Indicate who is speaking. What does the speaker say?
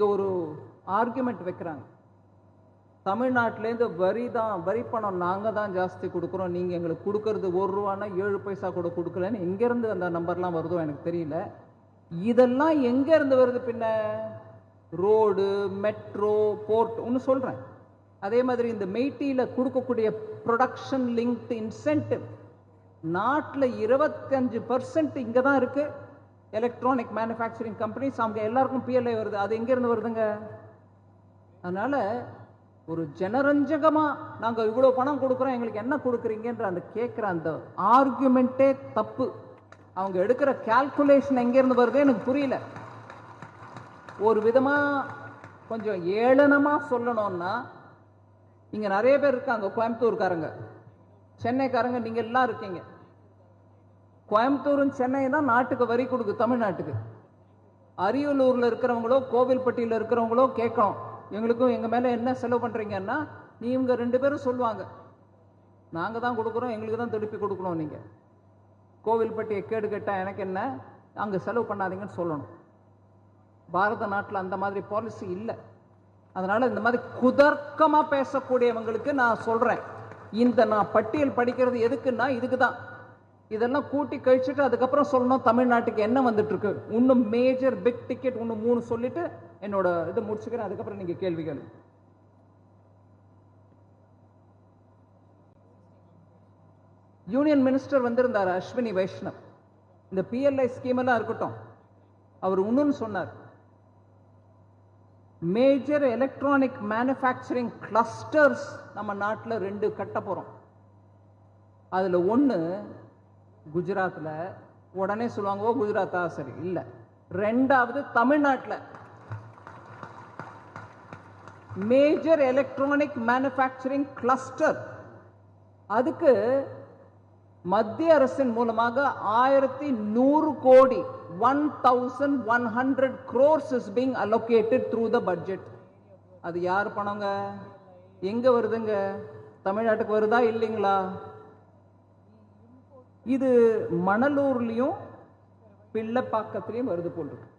Speaker 1: இங்கே ஒரு ஆர்குமெண்ட் வைக்கிறாங்க. தமிழ்நாட்டிலேருந்து வரி தான் வரி பணம் நாங்கள் தான் ஜாஸ்தி கொடுக்குறோம். நீங்கள் எங்களுக்கு கொடுக்கறது ஒரு ரூபானா ஏழு பைசா கூட கொடுக்கலன்னு எங்கேருந்து அந்த நம்பர்லாம் வருதோ எனக்கு தெரியல. இதெல்லாம் எங்கேருந்து வருது பின்ன? ரோடு மெட்ரோ போர்ட் ஒன்று சொல்கிறேன் அதே மாதிரி இந்த மெய்ட்டியில் கொடுக்கக்கூடிய ப்ரொடக்ஷன் லிங்க்டு இன்சென்டிவ் நாட்டில் இருபத்தஞ்சு பர்சன்ட் இங்கே தான் இருக்குது எலக்ட்ரானிக் மேனுஃபேக்சரிங் கம்பெனிஸ் அவங்க எல்லாருக்கும் பிஎல்ஐ வருது. அது எங்கேருந்து வருதுங்க? அதனால் ஒரு ஜனரஞ்சகமாக நாங்கள் இவ்வளோ பணம் கொடுக்குறோம் எங்களுக்கு என்ன கொடுக்குறீங்கன்ற அந்த கேட்குற அந்த ஆர்குமெண்ட்டே தப்பு. அவங்க எடுக்கிற கால்குலேஷன் எங்கேருந்து வருது எனக்கு புரியல. ஒரு விதமாக கொஞ்சம் ஏளனமாக சொல்லணும்னா இங்கே நிறைய பேர் இருக்காங்க கோயம்புத்தூர்காரங்க. சென்னைக்காரங்க நீங்கள் எல்லாம் இருக்கீங்க. கோயம்புத்தூரும் சென்னை தான் நாட்டுக்கு வரி கொடுக்கு தமிழ்நாட்டுக்கு. அரியலூரில் இருக்கிறவங்களோ கோவில்பட்டியில் இருக்கிறவங்களோ கேட்கணும். எங்களுக்கும் எங்கள் மேலே என்ன செலவு பண்ணுறீங்கன்னா நீ இவங்க ரெண்டு பேரும் சொல்லுவாங்க. நாங்கள் தான் கொடுக்குறோம் எங்களுக்கு தான் திருப்பி கொடுக்கணும் நீங்கள் கோவில்பட்டியை கேடு கேட்டால் எனக்கு என்ன? அங்கே செலவு பண்ணாதீங்கன்னு சொல்லணும். பாரத நாட்டில் அந்த மாதிரி பாலிசி இல்லை. அதனால் இந்த மாதிரி குதர்க்கமாக பேசக்கூடியவங்களுக்கு நான் சொல்கிறேன் இந்த நான் பட்டியல் படிக்கிறது எதுக்குன்னா இதுக்கு தான் இதெல்லாம் கூட்டி கழிச்சுட்டு அதுக்கப்புறம் சொல்லணும் தமிழ்நாட்டுக்கு என்ன வந்துட்டு இருக்கு இன்னும் மேஜர் பிக் டிக்கெட் ஒன்று மூணு சொல்லிட்டு என்னோட இது முடிச்சுக்கிறேன். அதுக்கப்புறம் நீங்க கேள்விகள் யூனியன் மினிஸ்டர் வந்திருந்தார் அஸ்வினி வைஷ்ணவ். இந்த பிஎல்ஐ ஸ்கீம் எல்லாம் இருக்கட்டும். அவர் இன்னொன்னு சொன்னார். மேஜர் எலக்ட்ரானிக் மேனுஃபேக்சரிங் கிளஸ்டர்ஸ் நம்ம நாட்டில் ரெண்டு கட்ட போகிறோம் அதில் ஒன்று குஜராத்தில் உடனே சொல்லுவாங்க ஓ குஜராத்தா? சரி இல்லை. ரெண்டாவது தமிழ்நாட்டில். மேஜர் எலக்ட்ரானிக் மேனுஃபேக்சரிங் கிளஸ்டர் அதுக்கு மத்திய அரசின் மூலமாக ஆயிரத்தி நூறு கோடி one thousand one hundred crores is being allocated through the budget அது யார் பணங்க? எங்கே வருதுங்க? தமிழ்நாட்டுக்கு வருதா இல்லைங்களா? இது மணலூர்லேயும் பிள்ளைப்பாக்கத்துலேயும் வருது போல் இருக்கு.